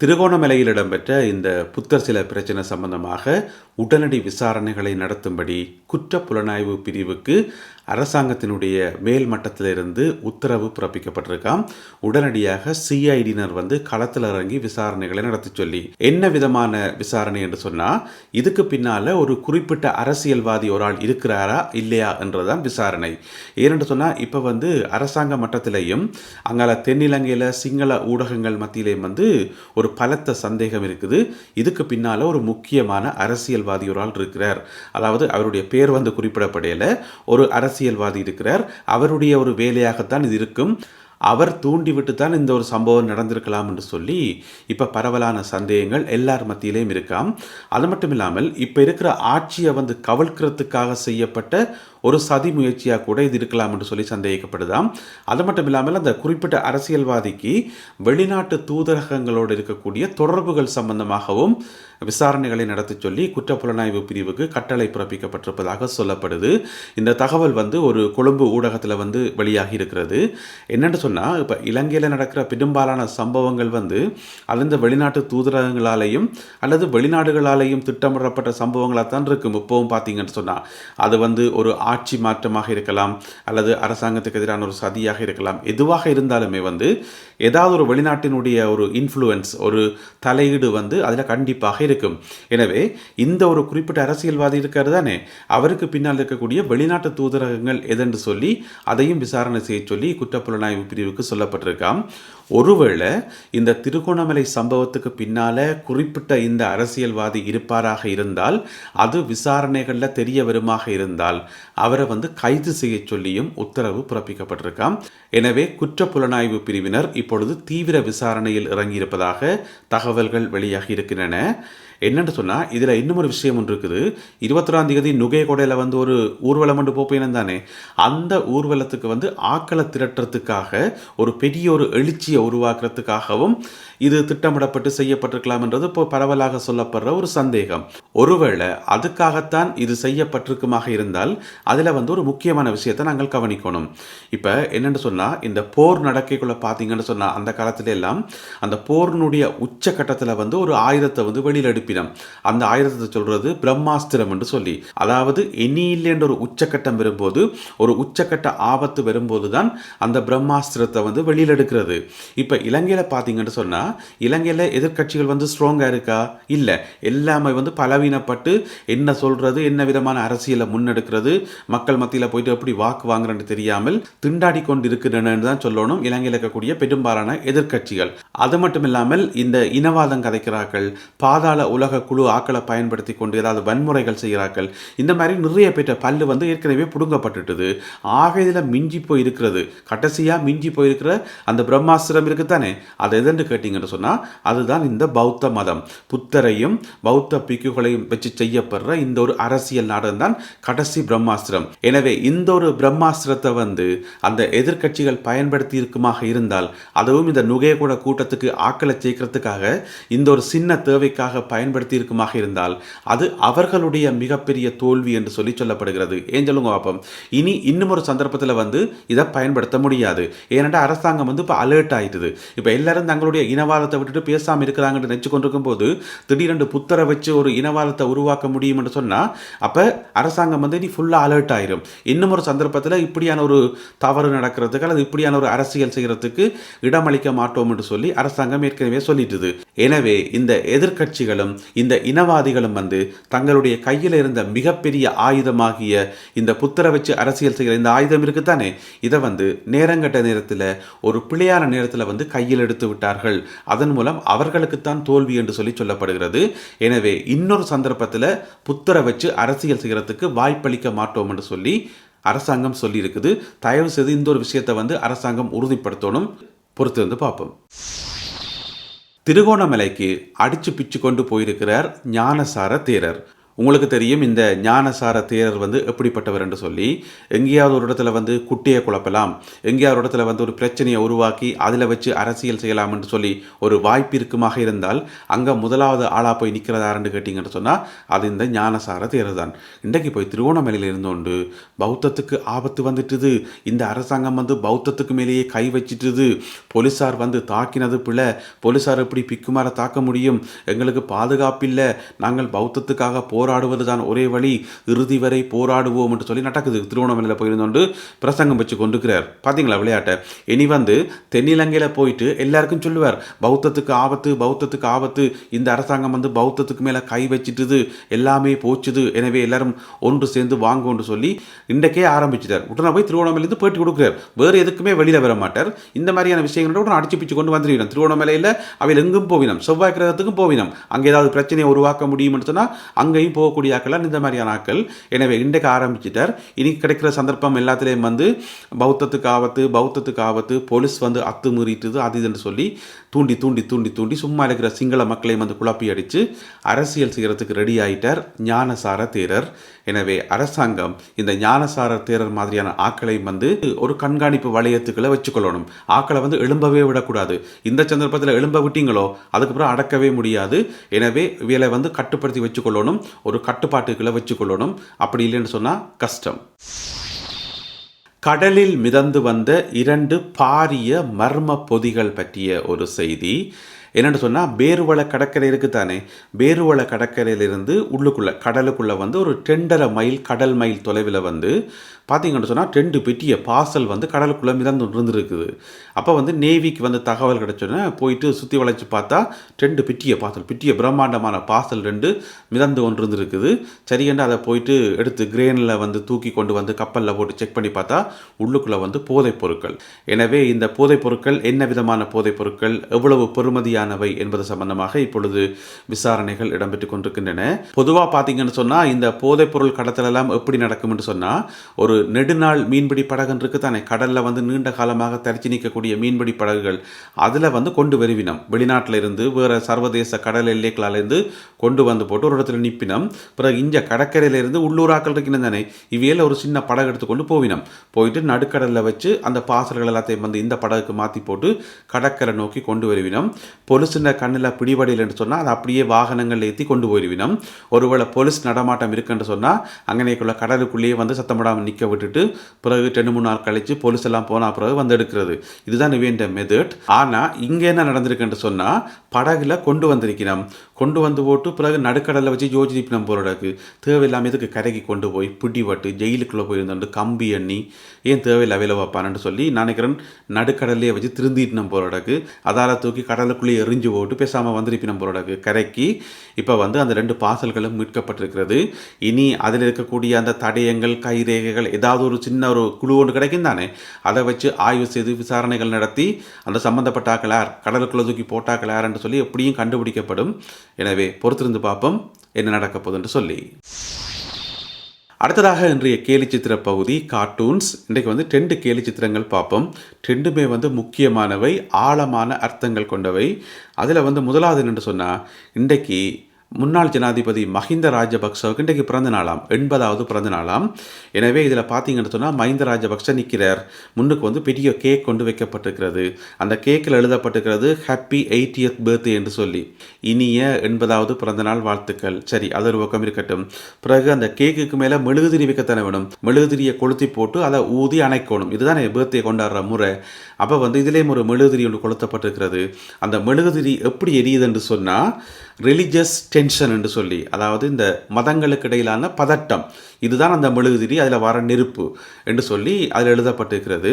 திருகோணமலையில் இடம்பெற்ற இந்த புத்தர் சில பிரச்சனை சம்பந்தமாக உடனடி விசாரணைகளை நடத்தும்படி குற்ற புலனாய்வு பிரிவுக்கு அரசாங்கத்தினுடைய மேல் மட்டத்திலிருந்து உத்தரவு பிறப்பிக்கப்பட்டிருக்காம். உடனடியாக சிஐடியினர் வந்து களத்தில் இறங்கி விசாரணைகளை நடத்தி சொல்லி என்ன விதமான விசாரணை என்று சொன்னால் இதுக்கு பின்னால ஒரு குறிப்பிட்ட அரசியல்வாதி ஒரு ஆள் இருக்கிறாரா இல்லையா என்றுதான் விசாரணை. ஏனென்று சொன்னால் இப்போ வந்து அரசாங்க மட்டத்திலையும் அங்கால தென்னிலங்கையில் சிங்கள ஊடகங்கள் மத்தியிலையும் வந்து ஒரு பலத்த சந்தேகம் இருக்குது. இதுக்கு பின்னால ஒரு முக்கியமான அரசியல்வாதி ஒரு ஆள் இருக்கிறார். அதாவது அவருடைய பேர் வந்து குறிப்பிடப்படையில். ஒரு அரசு அரசியல்வாதி இருக்கிறார். அவருடைய ஒரு வேலையாகத்தான் இது இருக்கும். அவர் தூண்டிவிட்டு தான் இந்த ஒரு சம்பவம் நடந்திருக்கலாம் என்று சொல்லி இப்போ பரவலான சந்தேகங்கள் எல்லார் மத்தியிலையும் இருக்காம். அது மட்டும் இல்லாமல் இப்போ இருக்கிற ஆட்சியை வந்து கவிழ்க்கிறதுக்காக செய்யப்பட்ட ஒரு சதி முயற்சியாக கூட இது இருக்கலாம் என்று சொல்லி சந்தேகிக்கப்படுதாம். அது மட்டும் இல்லாமல் அந்த குறிப்பிட்ட அரசியல்வாதிக்கு வெளிநாட்டு தூதரகங்களோடு இருக்கக்கூடிய தொடர்புகள் சம்பந்தமாகவும் விசாரணைகளை நடத்தி சொல்லி குற்றப்புலனாய்வு பிரிவுக்கு கட்டளை பிறப்பிக்கப்பட்டிருப்பதாக சொல்லப்படுது. இந்த தகவல் வந்து ஒரு கொழும்பு ஊடகத்தில் வந்து வெளியாகி இருக்கிறது. என்னென்னு சொன்னால் இப்போ இலங்கையில் நடக்கிற பெரும்பாலான சம்பவங்கள் வந்து அது இந்த வெளிநாட்டு தூதரகங்களாலேயும் அல்லது வெளிநாடுகளாலேயும் திட்டமிடப்பட்ட சம்பவங்களாக தான் இருக்கும். இப்போவும் பார்த்தீங்கன்னு சொன்னால் அது வந்து ஒரு ஆட்சி மாற்றமாக இருக்கலாம் அல்லது அரசாங்கத்துக்கு எதிரான ஒரு சதியாக இருக்கலாம். எதுவாக இருந்தாலுமே வந்து ஏதாவது ஒரு வெளிநாட்டினுடைய ஒரு இன்ஃப்ளூயன்ஸ் ஒரு தலையீடு வந்து அதில் கண்டிப்பாக இருக்கும். எனவே இந்த ஒரு குறிப்பிட்ட அரசியல்வாதி இருக்கிறது தானே? அவருக்கு பின்னால் இருக்கக்கூடிய வெளிநாட்டு தூதரகங்கள் எதென்று சொல்லி அதையும் விசாரணை செய்ய சொல்லி குற்றப்புலனாய்வு பிரிவுக்கு சொல்லப்பட்டிருக்காம். ஒருவேளை இந்த திருகோணமலை சம்பவத்துக்கு பின்னால குறிப்பிட்ட இந்த அரசியல்வாதி இருப்பாராக இருந்தால் அது விசாரணைகளில் தெரிய வருமாக இருந்தால் அவரை வந்து கைது செய்ய சொல்லியும் உத்தரவு பிறப்பிக்கப்பட்டிருக்காம். எனவே குற்ற புலனாய்வு பிரிவினர் இப்பொழுது தீவிர விசாரணையில் இறங்கியிருப்பதாக தகவல்கள் வெளியாகி இருக்கின்றன. என்னென்னு சொன்னால் இதில் இன்னும் ஒரு விஷயம் ஒன்று இருக்குது. இருபத்தொராம் தேதி நுகையகொடையில் வந்து ஒரு ஊர்வலம் ஒன்று போப்பேன் தானே? அந்த ஊர்வலத்துக்கு வந்து ஆக்களை திரட்டுறதுக்காக ஒரு பெரிய ஒரு எழுச்சியை உருவாக்குறதுக்காகவும் இது திட்டமிடப்பட்டு செய்யப்பட்டிருக்கலாம் என்றது இப்போ பரவலாக சொல்லப்படுற ஒரு சந்தேகம். ஒருவேளை அதுக்காகத்தான் இது செய்யப்பட்டிருக்குமாக இருந்தால் அதில் வந்து ஒரு முக்கியமான விஷயத்தை நாங்கள் கவனிக்கணும். இப்போ என்னென்னு சொன்னால் இந்த போர் நடக்கைக்குள்ளே பார்த்தீங்கன்னு சொன்னால் அந்த காலத்துல எல்லாம் அந்த போரினுடைய உச்சக்கட்டத்தில் வந்து ஒரு ஆயுதத்தை வந்து வெளியில் எடுப்பினோம். அந்த ஆயுதத்தை சொல்கிறது பிரம்மாஸ்திரம் என்று சொல்லி. அதாவது எண்ணியில்லைன்ற ஒரு உச்சக்கட்டம் வரும்போது ஒரு உச்சக்கட்ட ஆபத்து வரும்போது தான் அந்த பிரம்மாஸ்திரத்தை வந்து வெளியில் எடுக்கிறது. இப்போ இலங்கையில் பார்த்தீங்கன்னு சொன்னால் இலங்கையில் எதிர்க்கட்சிகள் வந்து ஸ்ட்ராங்காக இருக்கா? இல்லை. எல்லாமே வந்து பலவீனப்பட்டு என்ன சொல்றது என்ன விதமான அரசியலை முன்னெடுக்கிறது மக்கள் மத்தியில் போயிட்டு எப்படி வாக்கு வாங்குறன்னு தெரியாமல் திண்டாடி கொண்டு இருக்கிறன்னு தான் சொல்லணும். இலங்கையில் இருக்கக்கூடிய பெரும்பாலான எதிர்க்கட்சிகள். அது மட்டும் இல்லாமல் இந்த இனவாதம் கதைக்கிறார்கள் பாதாள உலக குழு ஆக்களை பயன்படுத்தி கொண்டு ஏதாவது வன்முறைகள் செய்கிறார்கள். இந்த மாதிரி நிறைய பேற்ற பல்லு வந்து ஏற்கனவே பிடுங்கப்பட்டுட்டுது. ஆக இதில் மிஞ்சி போய் இருக்கிறது கடைசியாக மிஞ்சி போயிருக்கிற அந்த பிரம்மாஸ்திரம் இருக்குதானே? அது எதென்று கேட்டிங்கன்னு சொன்னால் அதுதான் இந்த பௌத்த மதம். புத்தரையும் பௌத்த பிக்குகளையும் வச்சு செய்யப்படுற இந்த ஒரு அரசியல் நாடகம் தான் கடைசி பிரம்மாஸ்திரம். எனவே இந்த ஒரு பிரம்மாஸ்திரத்தை வந்து அந்த எதிர்க்கட்சிகள் பயன்படுத்தி இருக்குமாக இருந்தால் அதுவும் இந்த நுகையகூட உலகத்துக்கு ஆக்களை சேர்க்கறதுக்காக இந்த ஒரு சின்ன தேவைக்காக பயன்படுத்தி இருக்குமாக இருந்தால் அது அவர்களுடைய மிகப்பெரிய தோல்வி என்று சொல்லி சொல்லப்படுகிறது. ஏன் சொல்லுங்க பாப்போம். இனி இன்னும் ஒரு சந்தர்ப்பத்தில் வந்து இதை பயன்படுத்த முடியாது. ஏனென்றால் அரசாங்கம் வந்து இப்போ அலர்ட் ஆயிடுது. இப்போ எல்லாரும் தங்களுடைய இனவாதத்தை விட்டுட்டு பேசாமல் இருக்கிறாங்கன்னு நினச்சி கொண்டிருக்கும் போது திடீரென்று புத்தரை வச்சு ஒரு இனவாதத்தை உருவாக்க முடியும் என்று சொன்னால் அப்போ அரசாங்கம் வந்து இனி ஃபுல்லாக அலர்ட் ஆயிரும். இன்னும் ஒரு சந்தர்ப்பத்தில் இப்படியான ஒரு தவறு நடக்கிறதுக்கு அல்லது இப்படியான ஒரு அரசியல் செய்கிறதுக்கு இடமளிக்க மாட்டோம் என்று சொல்லி அரசாங்கம் ஏற்கனவே சொல்லிட்டுது. எனவே இந்த எதிர்க்கட்சிகளும் இந்த இனவாதிகளும் வந்து தங்களுடைய கையில் இருந்த மிகப்பெரிய ஆயுதமாகிய இந்த புத்தரை வச்சு அரசியல் செய்கிற இந்த ஆயுதம் இருக்குதானே? இதை வந்து நேரங்கட்ட நேரத்தில் ஒரு பிழையான நேரத்தில் வந்து கையில் எடுத்து விட்டார்கள். அதன் மூலம் அவர்களுக்குத்தான் தோல்வி என்று சொல்லி சொல்லப்படுகிறது. எனவே இன்னொரு சந்தர்ப்பத்தில் புத்தரை வச்சு அரசியல் செய்கிறதுக்கு வாய்ப்பளிக்க மாட்டோம் என்று சொல்லி அரசாங்கம் சொல்லியிருக்குது. தயவு செய்து இந்த ஒரு விஷயத்தை வந்து அரசாங்கம் உறுதிப்படுத்தணும். பொறுத்து வந்து பார்ப்போம். திருகோணமலைக்கு அடிச்சு பிச்சு கொண்டு போயிருக்கிறார் ஞானசார தேரர். உங்களுக்கு தெரியும் இந்த ஞானசார தேரர் வந்து எப்படிப்பட்டவர் என்று சொல்லி எங்கேயாவது ஒரு இடத்துல வந்து குட்டியை குழப்பலாம் எங்கேயாவது ஒரு இடத்துல வந்து ஒரு பிரச்சனையை உருவாக்கி அதில் வச்சு அரசியல் செய்யலாம் என்று சொல்லி ஒரு வாய்ப்பு இருக்குமாக இருந்தால் அங்கே முதலாவது ஆளாக போய் நிற்கிறதாருன்னு கேட்டிங்கன்னு சொன்னால் அது இந்த ஞானசார தேரர் தான் இன்றைக்கு போய் திருவோணமலையில் இருந்தோண்டு பௌத்தத்துக்கு ஆபத்து வந்துட்டுது. இந்த அரசாங்கம் வந்து பௌத்தத்துக்கு மேலேயே கை வச்சிட்டுது. போலீஸார் வந்து தாக்கினது பிள்ளை போலீஸார் எப்படி பிக்குமார தாக்க முடியும்? எங்களுக்கு பாதுகாப்பில்லை. நாங்கள் பௌத்தத்துக்காக போராடுவது தான் ஒரே வழி. இறுதி வரை போராடுவோம் என்று சொல்லி நடக்குது. திருவண்ணாமலையில் போயிருந்தோண்டு பிரசங்கம் வச்சு கொண்டிருக்கிறார். பார்த்தீங்களா விளையாட்டை? இனி வந்து தென்னிலங்கையில் போயிட்டு எல்லாருக்கும் சொல்லுவார் பௌத்தத்துக்கு ஆபத்து பௌத்தத்துக்கு ஆபத்து. இந்த அரசாங்கம் வந்து பௌத்தத்துக்கு மேலே கை வச்சிட்டுது. எல்லாமே போச்சுது. எனவே எல்லாரும் ஒன்று சேர்ந்து வாங்கும்னு சொல்லி இன்றைக்கே ஆரம்பிச்சிட்டார். உடனே போய் திருவண்ணாமலையிலேருந்து போயிட்டு கொடுக்குறார். வேறு எதுக்குமே வெளியில் வர மாட்டார். இந்த மாதிரியான விஷயங்களோட உடனே அடிச்சு பிச்சு கொண்டு வந்துடுவினோம் திருவண்ணாமலையில் அவையில் எங்கும் போவினோம். செவ்வாய் கிரகத்துக்கும் போவினோம். அங்கே ஏதாவது பிரச்சனையை உருவாக்க முடியும்னு சொன்னால் அங்கேயும் போகக்கூடிய ஆக்கெல்லாம் இந்த மாதிரியான ஆக்கள். எனவே இன்றைக்கு ஆரம்பிச்சிட்டார். இனி கிடைக்கிற சந்தர்ப்பம் எல்லாத்துலேயும் வந்து பௌத்தத்துக்கு ஆபத்து பௌத்தத்துக்கு ஆபத்து போலீஸ் வந்து அத்துமீறிட்டுது அது இதுன்னு சொல்லி தூண்டி தூண்டி தூண்டி தூண்டி சும்மா இருக்கிற சிங்கள மக்களையும் வந்து குழப்பி அடித்து அரசியல் செய்கிறதுக்கு ரெடி ஆகிட்டார் ஞானசார தேரர். எனவே அரசாங்கம் இந்த ஞானசார தேரர் மாதிரியான ஆக்களையும் வந்து ஒரு கண்காணிப்பு வளையத்துக்களை வச்சுக்கொள்ளணும். ஆக்களை வந்து எழும்பவே விடக்கூடாது. இந்த சந்தர்ப்பத்தில் எழும்ப விட்டீங்களோ அதுக்கப்புறம் அடக்கவே முடியாது. எனவே இவைகளை வந்து கட்டுப்படுத்தி வச்சுக்கொள்ளணும். ஒரு கட்டுப்பாட்டுக்களை வச்சுக்கொள்ளணும். அப்படி இல்லைன்னு சொன்னால் கஷ்டம். கடலில் மிதந்து வந்த இரண்டு பாரிய மர்ம பொதிகள் பற்றிய ஒரு செய்தி. என்னென்னு சொன்னால் பேருவள கடற்கரை இருக்குது தானே பேருவள கடற்கரையிலிருந்து உள்ளுக்குள்ளே கடலுக்குள்ளே வந்து ஒரு டெண்டரை மைல் கடல் மைல் தொலைவில் வந்து பார்த்தீங்கன்னு சொன்னால் ரெண்டு பெட்டிய பார்சல் வந்து கடலுக்குள்ளே மிதந்து இருந்துருக்குது அப்போ வந்து நேவிக்கு வந்து தகவல் கிடச்சோன்னே போயிட்டு சுற்றி வளைச்சி பார்த்தா ரெண்டு பெட்டிய பார்சல் பெட்டிய பிரம்மாண்டமான பார்சல் ரெண்டு மிதந்து ஒன்று இருந்துருக்குது சரிகண்டு அதை போயிட்டு எடுத்து கிரேனில் வந்து தூக்கி கொண்டு வந்து கப்பலில் போட்டு செக் பண்ணி பார்த்தா உள்ளுக்குள்ளே வந்து போதைப் பொருட்கள். எனவே இந்த போதைப் பொருட்கள் என்ன விதமான போதைப் பொருட்கள் எவ்வளவு சரியானவை என்பது சம்பந்தமாக இப்பொழுது விசாரணைகள் இடம்பெற்று கொண்டிருக்கின்றன. பொதுவாக பார்த்தீங்கன்னு சொன்னால் இந்த போதைப்பொருள் கடத்தலெல்லாம் எப்படி என்று சொன்னால் ஒரு நெடுநாள் மீன்பிடி படகுன்னு இருக்கு தானே. கடலில் வந்து நீண்ட காலமாக தரிச்சு நிற்கக்கூடிய மீன்பிடி படகுகள் அதில் வந்து கொண்டு வருவினம். வெளிநாட்டில் இருந்து வேறு சர்வதேச கடல் எல்லைகளாலேருந்து கொண்டு வந்து போட்டு ஒரு இடத்துல நிப்பினம். பிறகு இங்கே கடற்கரையிலேருந்து உள்ளூராக்கள் இருக்கணும் தானே? இவையில் ஒரு சின்ன படகு எடுத்துக்கொண்டு போவினம். போயிட்டு நடுக்கடலில் வச்சு அந்த பாசல்கள் எல்லாத்தையும் வந்து இந்த படகுக்கு மாற்றி போட்டு கடற்கரை நோக்கி கொண்டு வருவினம். பொலிசின கண்ணில் பிடிபடையில்னு சொன்னால் அதை அப்படியே வாகனங்கள் ஏற்றி கொண்டு போயிருவினம். ஒருவேளை போலீஸ் நடமாட்டம் இருக்குன்னு சொன்னால் அங்கனைக்குள்ள கடலுக்குள்ளேயே வந்து சத்தமிடாமல் நிற்க விட்டுட்டு பிறகு ரெண்டு மூணு நாள் கழித்து பொலிஸ் எல்லாம் போனால் பிறகு வந்து எடுக்கிறது. இதுதான் வேண்ட மெதட் ஆனால் இங்கே என்ன நடந்திருக்குன்னு சொன்னால் படகுல கொண்டு வந்திருக்கிறோம் கொண்டு வந்து போட்டு பிறகு நடுக்கடலில் வச்சு யோசிப்பினம் போகிறதுக்கு தேவையில்லாமல் இதுக்கு கரைக்கு கொண்டு போய் பிடிபட்டு ஜெயிலுக்குள்ளே போயிருந்தோண்டு கம்பி எண்ணி ஏன் தேவையில்லை வேலை வைப்பானு சொல்லி நினைக்கிறேன் நடுக்கடல்லையே வச்சு திருந்திட்டு போகிறதுக்கு அதால் தூக்கி கடலுக்குள்ளேயே எரிஞ்சு போட்டு பேசாமல் வந்திருப்பினம் போகிறதுக்கு கரைக்கு இப்போ வந்து அந்த ரெண்டு பாசல்களும் மீட்கப்பட்டிருக்கிறது. இனி அதில் இருக்கக்கூடிய அந்த தடயங்கள் கைரேகைகள் ஏதாவது ஒரு சின்ன ஒரு குழு ஒன்று கிடைக்கும் தானே? அதை வச்சு ஆய்வு செய்து விசாரணைகள் நடத்தி அந்த சம்பந்தப்பட்ட யார் கடலுக்குள்ளே தூக்கி போட்டாக்கள் யாருன்னு சொல்லி எப்படியும் கண்டுபிடிக்கப்படும். எனவே பொறுத்திருந்து பார்ப்போம் என்ன நடக்க போகுதுன்னு சொல்லி. அடுத்ததாக இன்றைய கேலி சித்திர பகுதி கார்ட்டூன்ஸ் இன்றைக்கு வந்து ரெண்டு கேலி சித்திரங்கள் பார்ப்போம். ரெண்டுமே வந்து முக்கியமானவை ஆழமான அர்த்தங்கள் கொண்டவை. அதில் வந்து முதலாவது என்னென்று சொன்னால் இன்றைக்கு முன்னாள் ஜனாதிபதி மஹிந்த ராஜபக்சவுக்கு இன்றைக்கு பிறந்த நாளாம் எண்பதாவது பிறந்த நாளாம். எனவே இதில் பார்த்தீங்கன்னு சொன்னால் மஹிந்த ராஜபக்ச நிற்கிறார். முன்னுக்கு வந்து பெரிய கேக் கொண்டு வைக்கப்பட்டிருக்கிறது. அந்த கேக்கில் எழுதப்பட்டிருக்கிறது ஹாப்பி எயிட்டியத் பர்த்டே என்று சொல்லி. இனிய எண்பதாவது பிறந்த நாள் வாழ்த்துக்கள். சரி அது ஒரு பக்கம் இருக்கட்டும். பிறகு அந்த கேக்குக்கு மேலே மெழுகுதிரி வைக்கத்தானே வேணும்? மெழுகுதிரியை கொளுத்தி போட்டு அதை ஊதி அணைக்கணும். இதுதான் பர்த்டே கொண்டாடுற முறை. அப்போ வந்து இதுலேயும் ஒரு மெழுகுதிரி ஒன்று கொளுத்தப்பட்டிருக்கிறது. அந்த மெழுகுதிரி எப்படி எரியுதுன்னு சொன்னால் ரிலிஜியஸ் டென்ஷன் என்று சொல்லி அதாவது இந்த மதங்களுக்கு இடையிலான பதட்டம். இதுதான் அந்த மெழுகுதிரி அதில் வர நெருப்பு என்று சொல்லி அதில் எழுதப்பட்டிருக்கிறது.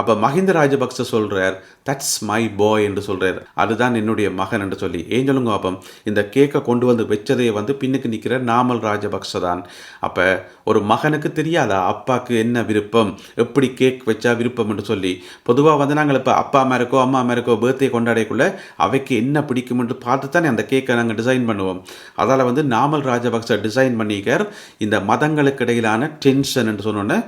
அப்போ மஹிந்த ராஜபக்ச சொல்கிறார் தட்ஸ் மை பாய் என்று சொல்கிறார் அதுதான் என்னுடைய மகன் என்று சொல்லி. ஏஞ்சலுங்க சொல்லுங்க இந்த கேக்கை கொண்டு வந்து வச்சதே வந்து பின்னுக்கு நிற்கிற நாமல் ராஜபக்ச தான் அப்போ ஒரு மகனுக்கு தெரியாதா? அப்பாவுக்கு என்ன விருப்பம்? எப்படி கேக் வச்சா விருப்பம் என்று சொல்லி. பொதுவாக வந்து நாங்கள் இப்போ அப்பா அம்மா இருக்கோ அம்மா அம்மா இருக்கோ பர்த்டே கொண்டாடக்குள்ள அவைக்கு என்ன பிடிக்கும் என்று பார்த்து தானே அந்த கேக்கை நாங்கள் டிசைன் பண்ணுவோம். அதால் வந்து நாமல் ராஜபக்ச டிசைன் பண்ணிக்கார் இந்த மதங்களுக்கு இடையிலான டென்ஷன் என்று சொன்னோன்னே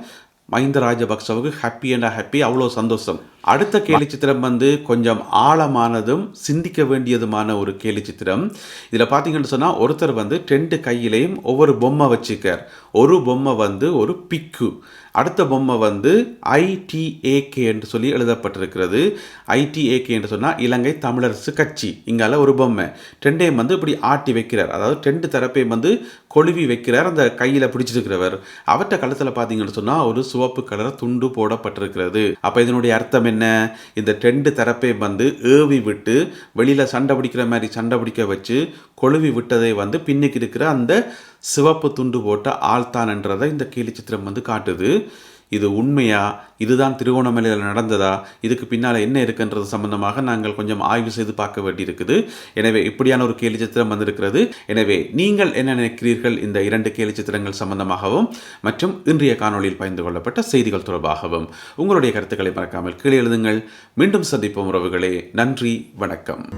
மஹிந்த ராஜபக்சவுக்கு ஹாப்பி அண்ட் ஹாப்பி அவ்வளோ சந்தோஷம். அடுத்த கேலி சித்திரம் வந்து கொஞ்சம் ஆழமானதும் சிந்திக்க வேண்டியதுமான ஒரு கேலி சித்திரம் இதில் பார்த்தீங்கன்னு சொன்னால் ஒருத்தர் வந்து டென்ட்டு கையிலையும் ஒவ்வொரு பொம்மை வச்சுக்கார் ஒரு பொம்மை வந்து ஒரு பிக்கு. அடுத்த பொம்மை வந்து ஐடிஏகே என்று சொல்லி எழுதப்பட்டிருக்கிறது. ஐடிஏகே என்று சொன்னால் இலங்கை தமிழரசு கட்சி. இங்கால ஒரு பொம்மை. டெண்டையும் வந்து இப்படி ஆட்டி வைக்கிறார். அதாவது டென்ட் தரப்பையும் வந்து கொழுவி வைக்கிறார். அந்த கையில் பிடிச்சிருக்கிறவர். அவற்ற கழுத்தில் பார்த்தீங்கன்னு சொன்னால் ஒரு சிவப்பு கலர் துண்டு போடப்பட்டிருக்கிறது. அப்போ இதனுடைய அர்த்தம் என்ன? இந்த ரெண்டு தரப்பை வந்து ஏவி விட்டு வெளியில் சண்டை பிடிக்கிற மாதிரி சண்டை பிடிக்க வச்சு கொழுவி விட்டதை வந்து பின்னுக்கு இருக்கிற அந்த சிவப்பு துண்டு போட்ட ஆழ்த்தான்ன்றதை இந்த கேலி சித்திரம் வந்து காட்டுது. இது உண்மையா? இதுதான் திருவோணமலையில் நடந்ததா? இதுக்கு பின்னால் என்ன இருக்குன்றது சம்பந்தமாக நாங்கள் கொஞ்சம் ஆய்வு செய்து பார்க்க வேண்டியிருக்குது. எனவே இப்படியான ஒரு கேலி சித்திரம் வந்திருக்கிறது. எனவே நீங்கள் என்ன நினைக்கிறீர்கள் இந்த இரண்டு கேலி சித்திரங்கள் சம்பந்தமாகவும் மற்றும் இன்றைய காணொளியில் பகிர்ந்து கொள்ளப்பட்ட செய்திகள் தொடர்பாகவும்? உங்களுடைய கருத்துக்களை மறக்காமல் கீழே எழுதுங்கள். மீண்டும் சந்திப்போம் உறவுகளே. நன்றி வணக்கம்.